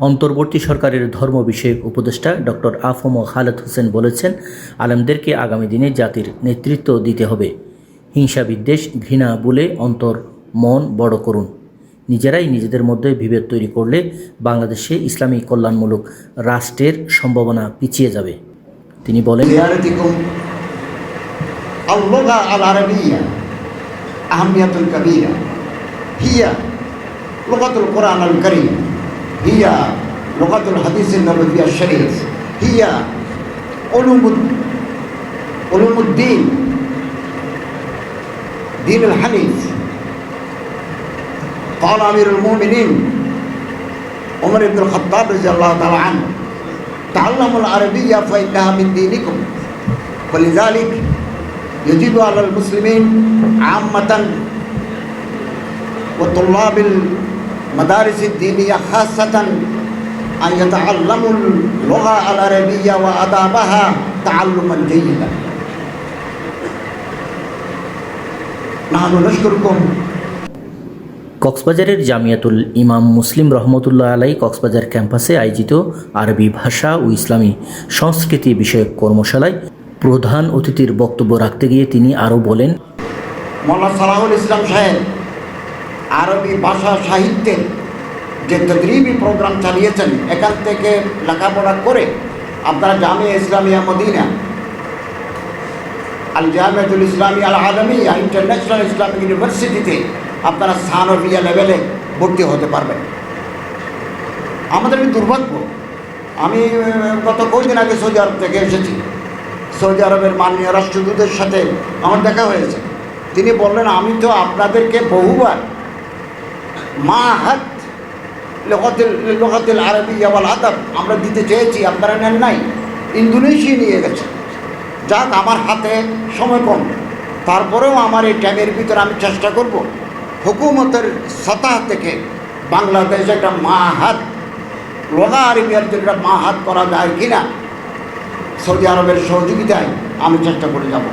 অন্তর্বর্তী সরকারের ধর্ম বিষয়ক উপদেষ্টা ডক্টর আফম খালেদ হোসেন বলেছেন, আলেমদেরকে আগামী দিনে জাতির নেতৃত্ব দিতে হবে। হিংসা বিদ্বেষ, ঘৃণা বলে অন্তর, মন বড় করুন। নিজেরাই নিজেদের মধ্যে বিভেদ তৈরি করলে বাংলাদেশে ইসলামী কল্যাণমূলক রাষ্ট্রের সম্ভাবনা পিছিয়ে যাবে। তিনি বলেন আহমিয়াতুল কবিরা। হিয়া লোকাতুল কোরআন আল করিম। هي لغة الحديث النبوي الشريف هي علوم علوم الدين دين الحنيف قال أمير المؤمنين عمر بن الخطاب رضي الله تعالى عنه تعلموا العربية فإنها من دينكم ولذلك يجب على المسلمين عامة وطلاب المدارس الدينية خاصة أن يتعلموا اللغة العربية وآدابها تعلما جيدا نحن نشكركم কক্সবাজারের জামিয়াতুল ইমাম মুসলিম রহমতুল্লাহ আলাই কক্সবাজার ক্যাম্পাসে আয়োজিত আরবি ভাষা ও ইসলামী সংস্কৃতি বিষয়ক কর্মশালায় প্রধান অতিথির বক্তব্য রাখতে গিয়ে তিনি আরও বলেন মোল্লা সালাহুল ইসলাম সাহেব আরবি ভাষা সাহিত্যের যে তদ্রিবি প্রোগ্রাম চালিয়েছেন, এখান থেকে লেখাপড়া করে আপনারা জামিয়া ইসলামিয়া মদিনা আল জামিয়াতুল ইসলামী আল আলমিয়া ইন্টারন্যাশনাল ইসলামিক ইউনিভার্সিটিতে আপনারা সানবিয়া লেভেলে ভর্তি হতে পারবেন। আমাদের দুর্ভাগ্য, আমি গত কয়েকদিন আগে সৌদি আরব থেকে এসেছি। সৌদি আরবের মাননীয় রাষ্ট্রদূতের সাথে আমার দেখা হয়েছে। তিনি বললেন, আমি তো আপনাদেরকে বহুবার মা হাত লোকাতিল আরবি আওয়াল আদব। আমরা দিতে চেয়েছি, আপনারা নেন নাই। ইন্দোনেশিয়া নিয়ে গেছে। যাক, আমার হাতে সময় কম। তারপরেও আমার এই টাইমের ভিতরে আমি চেষ্টা করব। হুকুমতের সতাহ থেকে বাংলাদেশে একটা মা হাত লগা আরবিয়ার জন্য একটা মা হাত করা যায় কি না সৌদি আরবের সহযোগিতায় আমি চেষ্টা করে যাব।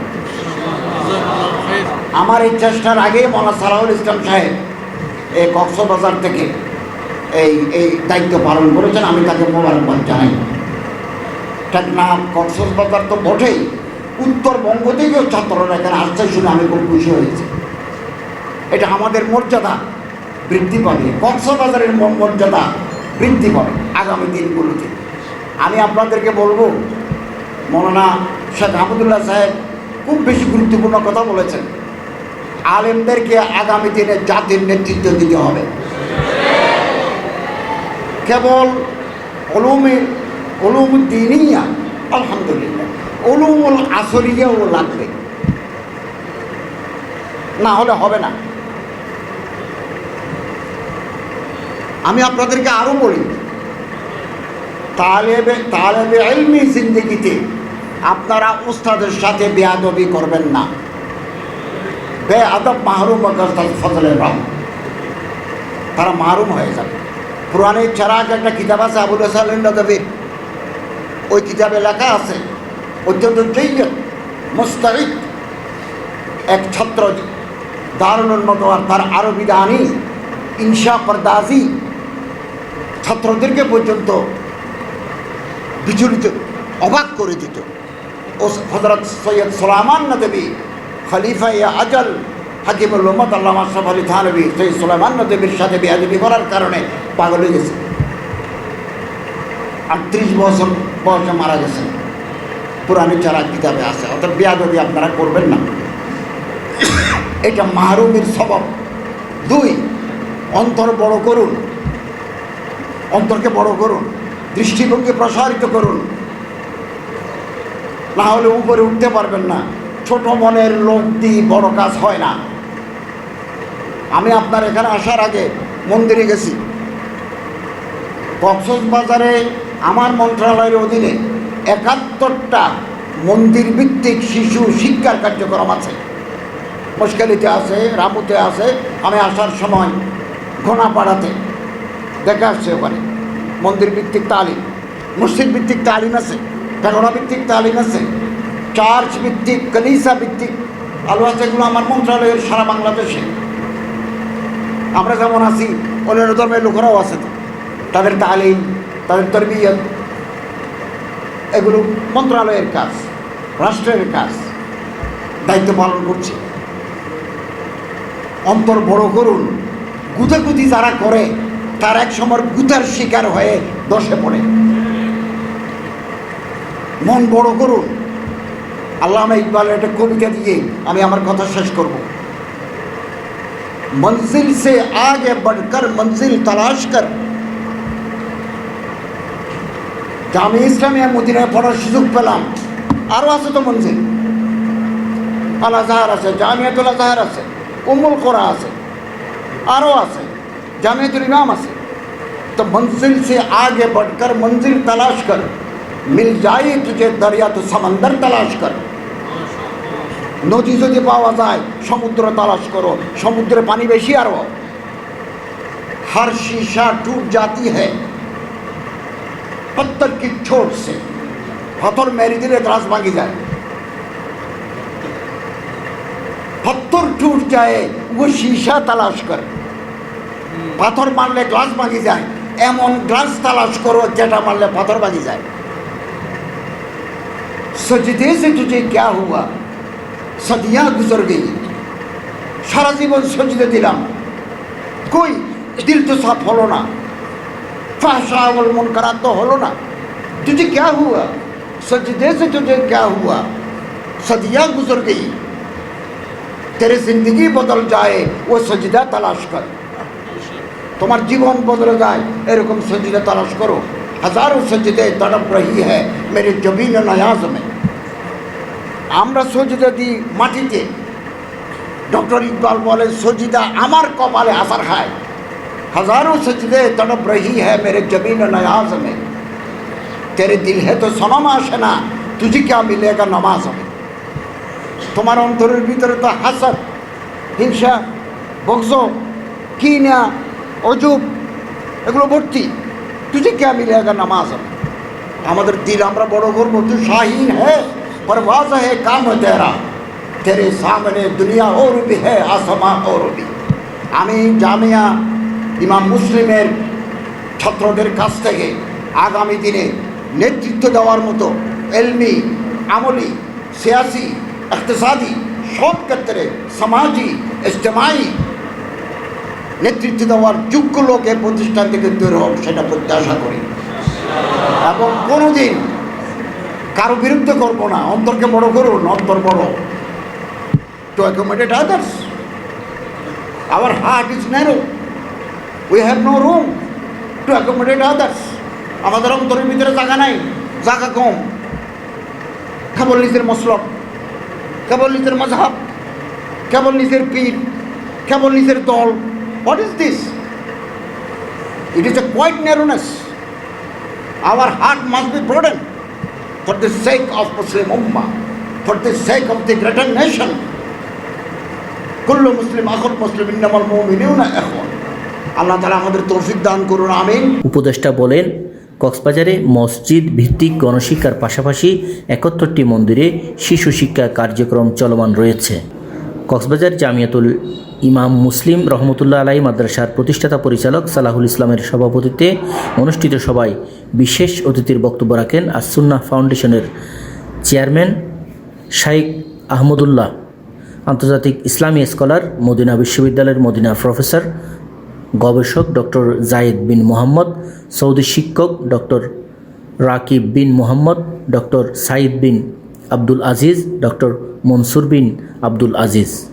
আমার এই চেষ্টার আগে মৌলা সালাহুল ইসলাম সাহেব এই কক্সবাজার থেকে এই এই দায়িত্ব পালন করেছেন, আমি তাকে মোবারকবাদ জানাই। টেকনাফ কক্সবাজার তো বটেই। উত্তরবঙ্গ থেকেও ছাত্ররা এখানে আসছে শুনে আমি খুব খুশি হয়েছি। এটা আমাদের মর্যাদা বৃদ্ধি পাবে। কক্সবাজারের মর্যাদা বৃদ্ধি পাবে আগামী দিনগুলোতে। আমি আপনাদেরকে বলব, মৌলানা শেখ আহমদুল্লাহ সাহেব খুব বেশি গুরুত্বপূর্ণ কথা বলেছেন। আলেমদেরকে আগামী দিনে জাতির নেতৃত্ব দিতে হবে। কেবল অলুমের অলুমুদ্দিনিয়া আলহামদুলিল্লাহ অলুমুল আসরিয়াও লাগবে। না হলে হবে না। আমি আপনাদেরকে আরও বলি, তালেবে তালেবে এলমি জিন্দিগিতে আপনারা উস্তাদের সাথে বেয়াদবি করবেন না। আদব মাহরুম ফজলের তারা মাহরুম হয়ে যাবে। পুরাণের চারাক একটা কিতাব আছে আবুল হাসান নদবীর ওই কিতাবে লেখা আছে, অত্যন্ত জৈয়ত মুস্তারিক এক ছত্র দারুণ মতো আর তার আরবি দানি, ইনশা পরদাজি ছাত্রদেরকে পর্যন্ত বিচলিত, অবাক করে দিত। ও হজরত সৈয়দ সোলামান নদবী খলিফা ইয়া আজল, হাকিমুল মোহাম্মদ আল্লাহ আশরাফ আলী থানবী সৈয়দ সোলামান নদবীর সাথে বেয়াদবি করার কারণে পাগল হয়ে গেছে। আটত্রিশ বছর বয়সে মারা গেছেন পুরানি চারা কিতাবে আছে, অর্থাৎ বেয়াদবি আপনারা করবেন না। এটা মাহরুমের স্বভাব। দুই, অন্তর বড় করুন। অন্তরকে বড় করুন। দৃষ্টিভঙ্গি প্রসারিত করুন। না হলে উপরে উঠতে পারবেন না। ছোট মনের লোক দিয়ে বড় কাজ হয় না। আমি আপনার এখানে আসার আগে মন্দিরে গেছি। কক্সবাজারে আমার মন্ত্রণালয়ের অধীনে একাত্তরটা মন্দির ভিত্তিক শিশু শিক্ষার কার্যক্রম আছে। মুশকালিতে আছে, রামুতে আছে। আমি আসার সময় ঘোনাপাড়াতে দেখা আসছে ওখানে। মন্দির ভিত্তিক তালিম মসজিদ ভিত্তিক তালিম আছে পেগড়া ভিত্তিক তালিম আছে। চার্চ ভিত্তিক, কলিসা ভিত্তিক আলো আছে এগুলো আমার মন্ত্রণালয়ের সারা বাংলাদেশে। আমরা যেমন আছি, অন্যান্য ধর্মের লোকেরাও আছে। তাদের তালিম, তাদের তরবিয়ত, এগুলো মন্ত্রণালয়ের কাজ, রাষ্ট্রের কাজ, দায়িত্ব পালন করছে। অন্তর বড় করুন। গুতাগুতি যারা করে, তার এক সময় গুতার শিকার হয়ে দশে পড়ে। মন বড় করুন। আল্লামা ইকবালের একটা কবিতা দিয়ে আমি আমার কথা শেষ করব मंजिल से आगे बढ़कर मंजिल तलाश कर আমি ইসলামিয়া মদিনায় পড়ার সুযোগ পেলাম আরও আছে তো মঞ্জিল আল আজহার আছে জামিয়াতুল আজহার আছে উমুল কোরা আছে আরও আছে জামিয়াতুল ইমাম আছে तो मंजिल से आगे बढ़कर मंजिल तलाश कर मिल जाए तुझे दरिया तो समंदर तलाश कर নদী যদি পাওয়া যায় সমুদ্র তালাশ করো সমুদ্রে পানি বেশি আরো हर शीशा टूट जाती है पत्थर की चोट से পাথর মেরে দিলে গ্লাস ভাঙি যায় पत्थर टूट जाए वो शीशा तलाश कर পাথর মারলে গ্লাস ভাঙি যায় এমন গ্লাস তালাশ করো যেটা মারলে পাথর ভাঙি যায় सजदे से तुझे क्या हुआ सदियाँ गुजर गई सारा जीवन सजदे दिल कोई दिल तो साफ़ हलो ना फाशावल मन करा तो हलो ना तुझे क्या हुआ सजदे से तुझे क्या हुआ सदिया गुजर गई तेरे ज़िंदगी बदल जाए वो सजदा तलाश कर तुम्हारा जीवन बदल जाए एरकम सजदा तलाश करो हज़ारों सजदे तड़प रही है मेरे जबीन नयाज में আমরা সজিদা দিই মাটিতে ডক্টর ইকবাল বলে সজিদা আমার কপালে আসার খায় हजारों सजदे तड़प रही है मेरे जमीन नयाज में तेरे दिल है तो सनम आशना तुझे क्या मिलेगा नमाज में তোমার অন্তরের ভিতরে তো হাসদ হিংসা বক্স কিনা অজুব এগুলো ভর্তি তুঝে কে মিলেগা নামাজ में আমাদের দিল আমরা বড় করবো তুই শাহীন है परवाज है काम तेरा तेरे सामने दुनिया और भी है आसमां और भी আমি জামিয়া ইমাম মুসলিমের ছাত্রদের কাছ থেকে আগামী দিনে নেতৃত্ব দেওয়ার মতো এলমি আমলি সিয়াসি ইকতেসাদি সব ক্ষেত্রে সমাজি ইজতেমাই নেতৃত্ব দেওয়ার যোগ্য লোক এই প্রতিষ্ঠান থেকে তৈরি হোক সেটা প্রত্যাশা করি এবং কোনোদিন কারও বিরুদ্ধে করব না, অন্তরকে বড় করুন, অন্তর বড়। To accommodate others our heart is narrow we have no room to accommodate others আমাদের অন্তরের ভিতরে জায়গা নাই, জায়গা কম। কেবল নিজের মসলক, কেবল নিজের মজাব কেবল নিজের পীর, কেবল নিজের দল। What is this it is a quite narrowness our heart must be broaden for the sake of Muslim Ummah, for the sake of the greater nation. কুল্লু মুসলিম আখর মুসলিম ইন্নামাল মুমিনুনা ইখওয়ান আল্লাহ তাআলা আমাদের তৌফিক দান করুন আমিন উপদেষ্টা বলেন কক্সবাজারে মসজিদ ভিত্তিক গণশিক্ষার পাশাপাশি একাত্তরটি মন্দিরে শিশু শিক্ষা কার্যক্রম চলমান রয়েছে কক্সবাজার জামিয়াতুল ইমাম মুসলিম রহমতুল্লাহ আলাই মাদ্রাসার প্রতিষ্ঠাতা পরিচালক সালাহুল ইসলামের সভাপতিত্বে অনুষ্ঠিত সভায় বিশেষ অতিথির বক্তব্য রাখেন আসুন্না ফাউন্ডেশনের চেয়ারম্যান শাইখ আহমদুল্লাহ, আন্তর্জাতিক ইসলামী স্কলার, মদিনা বিশ্ববিদ্যালয়ের মদিনা প্রফেসর, গবেষক doctor Zayed bin Mohammed, Saudi শিক্ষক doctor Raqib bin Mohammed, doctor Saeed bin Abdul Aziz, doctor Mansour bin Abdul Aziz.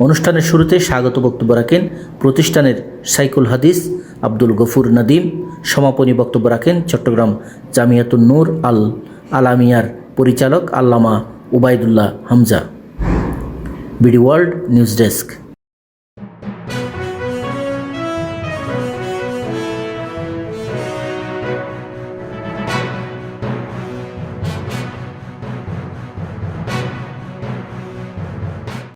অনুষ্ঠানের শুরুতে স্বাগত বক্তব্য রাখেন প্রতিষ্ঠানের সাইকুল হাদিস আব্দুল গফুর নাদিম, সমাপনী বক্তব্য রাখেন চট্টগ্রাম জামিয়াতুন নূর আল আলামিয়ার পরিচালক Allama Obaidullah Hamza. BD world news desk.